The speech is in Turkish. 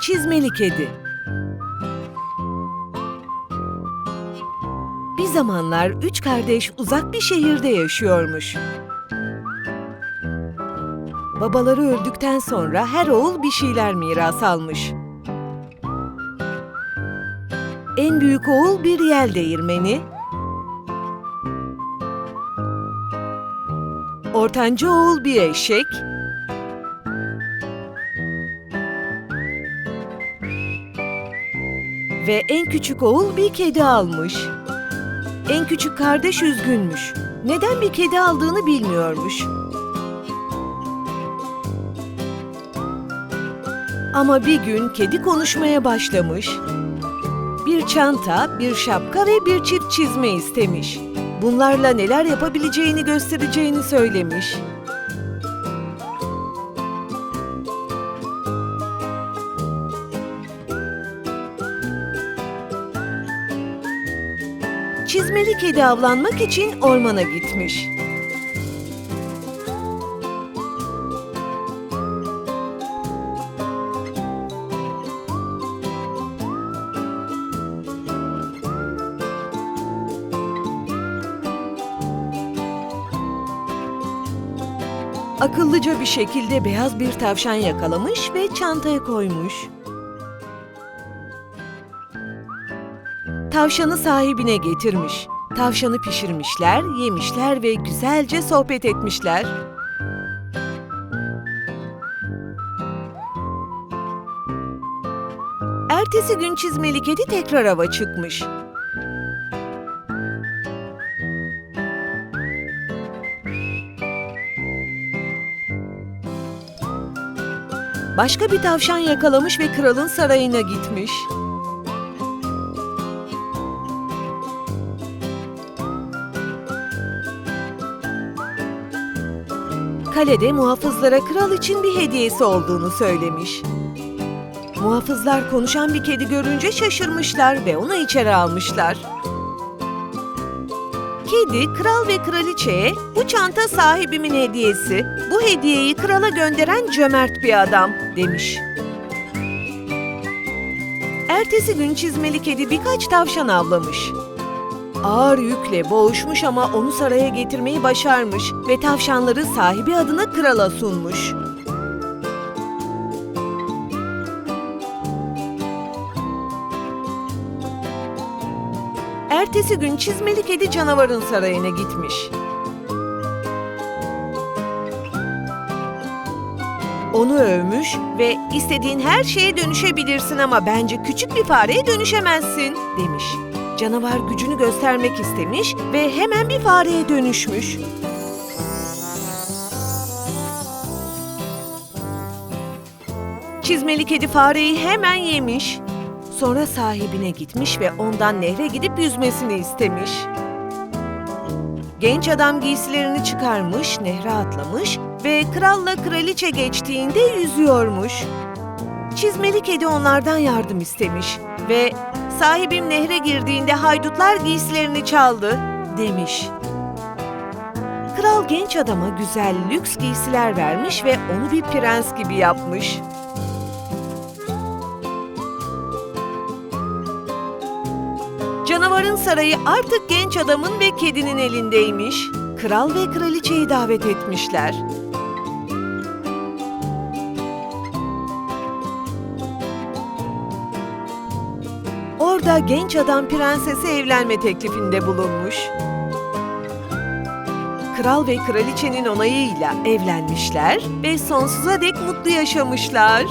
Çizmeli Kedi Bir zamanlar üç kardeş uzak bir şehirde yaşıyormuş. Babaları öldükten sonra her oğul bir şeyler miras almış. En büyük oğul bir yel değirmeni, ortanca oğul bir eşek, ve en küçük oğul bir kedi almış. En küçük kardeş üzgünmüş. Neden bir kedi aldığını bilmiyormuş. Ama bir gün kedi konuşmaya başlamış. Bir çanta, bir şapka ve bir çift çizme istemiş. Bunlarla neler yapabileceğini göstereceğini söylemiş. Çizmeli kedi avlanmak için ormana gitmiş. Akıllıca bir şekilde beyaz bir tavşan yakalamış ve çantaya koymuş. Tavşanı sahibine getirmiş. Tavşanı pişirmişler, yemişler ve güzelce sohbet etmişler. Ertesi gün çizmeli kedi tekrar ava çıkmış. Başka bir tavşan yakalamış ve kralın sarayına gitmiş. Kalede muhafızlara kral için bir hediyesi olduğunu söylemiş. Muhafızlar konuşan bir kedi görünce şaşırmışlar ve onu içeri almışlar. Kedi, kral ve kraliçeye bu çanta sahibimin hediyesi, bu hediyeyi krala gönderen cömert bir adam demiş. Ertesi gün çizmeli kedi birkaç tavşan avlamış. Ağır yükle boğuşmuş ama onu saraya getirmeyi başarmış ve tavşanları sahibi adına krala sunmuş. Ertesi gün çizmeli kedi canavarın sarayına gitmiş. Onu övmüş ve istediğin her şeye dönüşebilirsin ama bence küçük bir fareye dönüşemezsin demiş. Canavar gücünü göstermek istemiş ve hemen bir fareye dönüşmüş. Çizmeli kedi fareyi hemen yemiş. Sonra sahibine gitmiş ve ondan nehre gidip yüzmesini istemiş. Genç adam giysilerini çıkarmış, nehre atlamış ve kralla kraliçe geçtiğinde yüzüyormuş. Çizmeli kedi onlardan yardım istemiş ve sahibim nehre girdiğinde haydutlar giysilerini çaldı demiş. Kral genç adama güzel lüks giysiler vermiş ve onu bir prens gibi yapmış. Canavarın sarayı artık genç adamın ve kedinin elindeymiş. Kral ve kraliçeyi davet etmişler. Orada genç adam prensese evlenme teklifinde bulunmuş. Kral ve kraliçenin onayıyla evlenmişler ve sonsuza dek mutlu yaşamışlar.